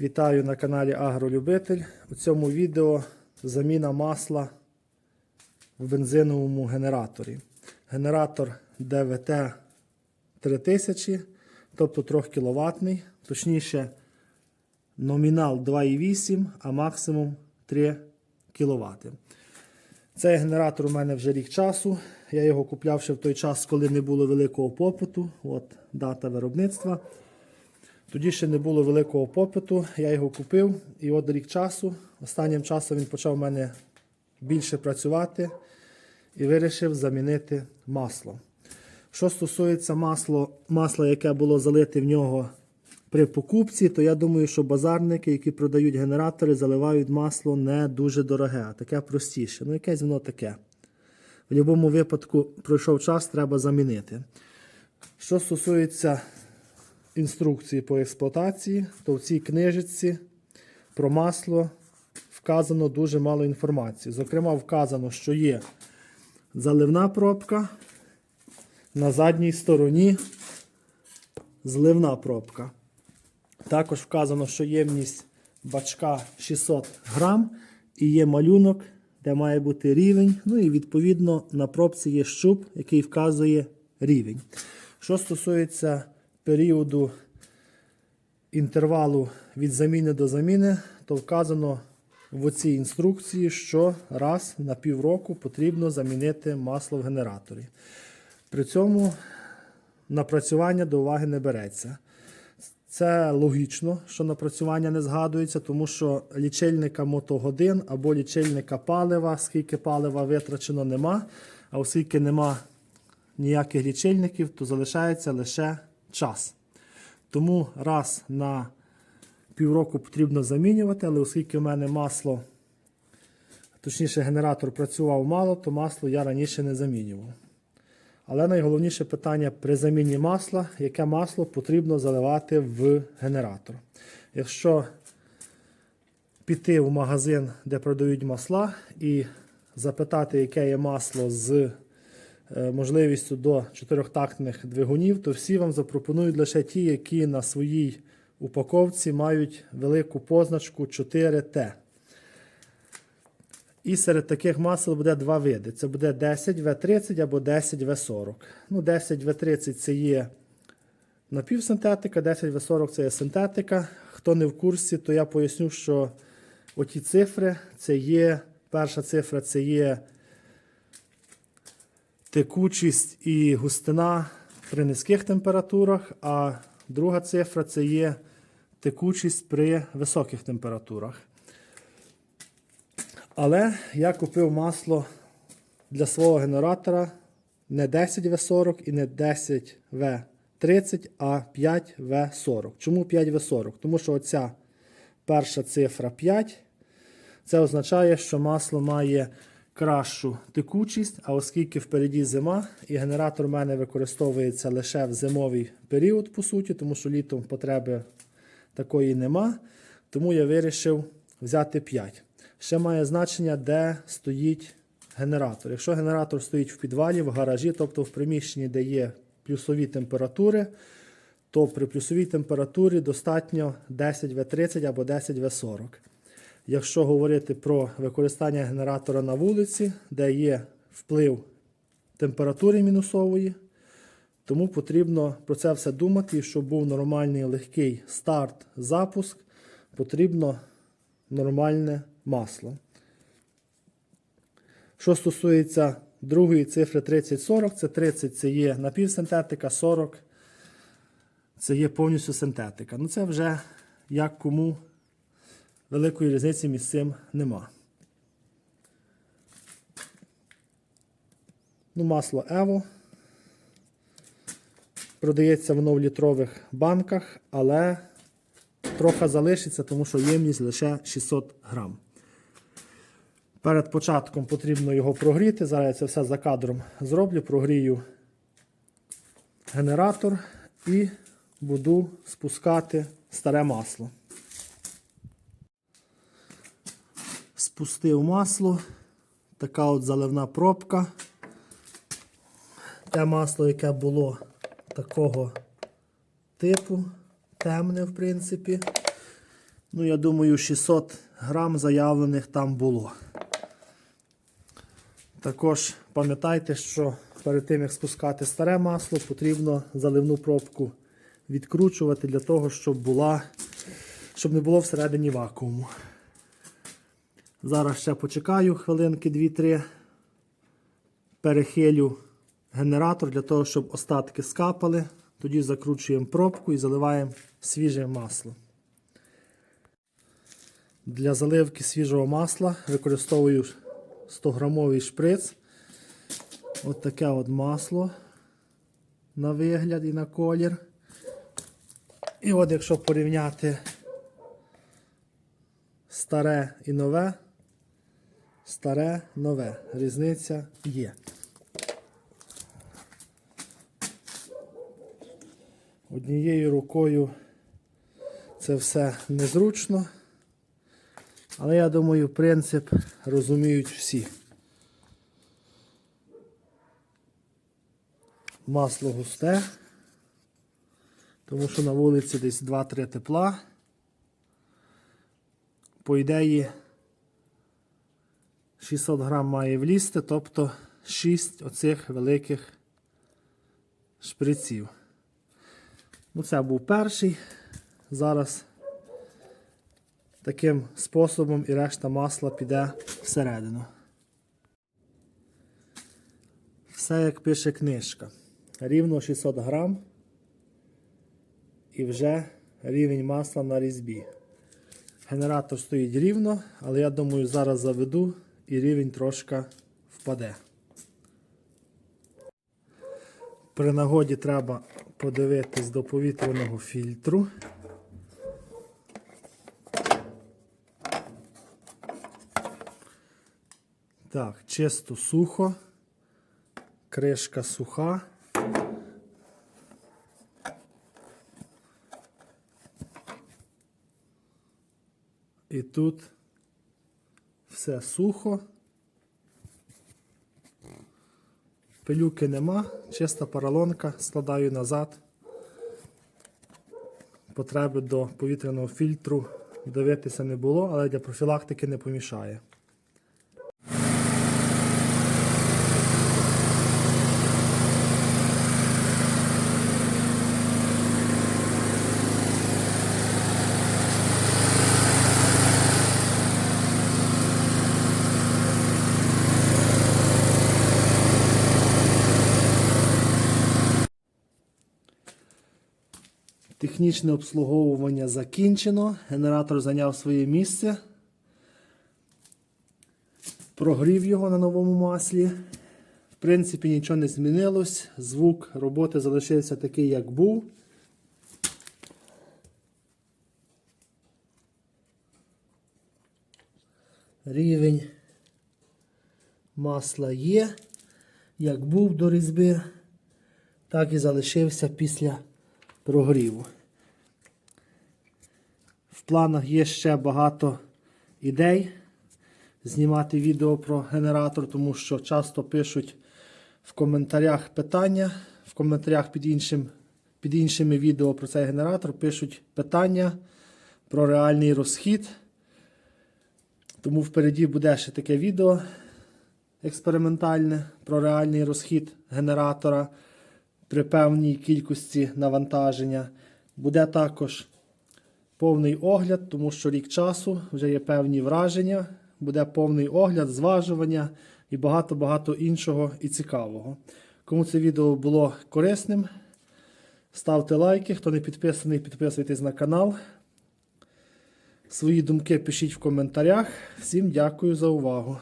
Вітаю на каналі Агролюбитель. У цьому відео заміна масла в бензиновому генераторі. Генератор ДВТ 3000, тобто 3 кВт, точніше, номінал 2,8, а максимум 3 кВт. Цей генератор у мене вже рік часу. Я його купляв ще в той час, коли не було великого попиту. От дата виробництва. Тоді ще не було великого попиту, я його купив і от рік часу. Останнім часом він почав у мене більше працювати і вирішив замінити масло. Що стосується масло, масла, яке було залите в нього при покупці, то я думаю, що базарники, які продають генератори, заливають масло не дуже дороге, а таке простіше. Ну, якесь воно таке. В будь-якому випадку пройшов час, треба замінити. Що стосується інструкції по експлуатації, то в цій книжці про масло вказано дуже мало інформації. Зокрема, вказано, що є заливна пробка, на задній стороні зливна пробка. Також вказано, що ємність бачка 600 грам і є малюнок, де має бути рівень. Ну і відповідно на пробці є щуп, який вказує рівень. Що стосується періоду інтервалу від заміни до заміни, то вказано в цій інструкції, що раз на півроку потрібно замінити масло в генераторі. При цьому напрацювання до уваги не береться. Це логічно, що напрацювання не згадується, тому що лічильника мотогодин або лічильника палива, скільки палива витрачено, нема. А оскільки нема ніяких лічильників, то залишається лише час. Тому раз на півроку потрібно замінювати, але оскільки в мене масло, точніше, генератор працював мало, то масло я раніше не замінював. Але найголовніше питання при заміні масла, яке масло потрібно заливати в генератор. Якщо піти в магазин, де продають масла, і запитати, яке є масло з можливістю до чотирьохтактних двигунів, то всі вам запропонують лише ті, які на своїй упаковці мають велику позначку 4Т. І серед таких масел буде два види. Це буде 10В30 або 10В40. Ну, 10В30 це є напівсинтетика, 10В40 це є синтетика. Хто не в курсі, то я поясню, що оті цифри це є. Перша цифра це є текучість і густина при низьких температурах, а друга цифра це є текучість при високих температурах. Але я купив масло для свого генератора не 10В40 і не 10В30, а 5В40. Чому 5В40? Тому що оця перша цифра 5. Це означає, що масло має кращу текучість, а оскільки впереді зима, і генератор у мене використовується лише в зимовий період, по суті, тому що літом потреби такої нема. Тому я вирішив взяти 5. Ще має значення, де стоїть генератор. Якщо генератор стоїть в підвалі, в гаражі, тобто в приміщенні, де є плюсові температури, то при плюсовій температурі достатньо 10В30 або 10В40. Якщо говорити про використання генератора на вулиці, де є вплив температури мінусової, тому потрібно про це все думати, і щоб був нормальний легкий старт, запуск, потрібно нормальне масло. Що стосується другої цифри 30-40, це 30 це є напівсинтетика, 40 це є повністю синтетика. Ну це вже як кому великої різниці між цим нема. Ну, масло Evo. Продається воно в літрових банках, але трохи залишиться, тому що ємність лише 600 грам. Перед початком потрібно його прогріти. Зараз я це все за кадром зроблю, прогрію генератор і буду спускати старе масло. Спустив масло. Така от заливна пробка. Те масло, яке було такого типу, темне, в принципі. Ну, я думаю, 600 грам заявлених там було. Також пам'ятайте, що перед тим, як спускати старе масло, потрібно заливну пробку відкручувати для того, щоб, була, щоб не було всередині вакууму. Зараз ще почекаю хвилинки 2-3, перехилю генератор для того, щоб остатки скапали. Тоді закручуємо пробку і заливаємо свіже масло. Для заливки свіжого масла використовую 100-грамовий шприц. От таке от масло на вигляд і на колір. І от якщо порівняти старе і нове, старе, нове. Різниця є. Однією рукою це все незручно. Але я думаю, принцип розуміють всі. Масло густе, тому що на вулиці десь 2-3 тепла. По ідеї 600 грам має влізти, тобто 6 оцих великих шприців. Ну, це був перший. Зараз таким способом і решта масла піде всередину. Все як пише книжка. Рівно 600 грам і вже рівень масла на різьбі. Генератор стоїть рівно, але я думаю, зараз заведу і рівень трошки впаде. При нагоді треба подивитись до повітряного фільтру. Так, чисто сухо, кришка суха. І тут все сухо. Пилюки нема, чиста поролонка, складаю назад. Потреби до повітряного фільтру дивитися не було, але для профілактики не помішає. Технічне обслуговування закінчено. Генератор зайняв своє місце. Прогрів його на новому маслі. В принципі, нічого не змінилось. Звук роботи залишився такий, як був. Рівень масла є. Як був до різьби, так і залишився після прогріву. В планах є ще багато ідей знімати відео про генератор, тому що часто пишуть в коментарях питання, в коментарях під, іншим, під іншими відео про цей генератор пишуть питання про реальний розхід. Тому впереді буде ще таке відео експериментальне про реальний розхід генератора при певній кількості навантаження. Буде також повний огляд, тому що рік часу вже є певні враження, буде повний огляд, зважування і багато-багато іншого і цікавого. Кому це відео було корисним, ставте лайки. Хто не підписаний, підписуйтесь на канал. Свої думки пишіть в коментарях. Всім дякую за увагу.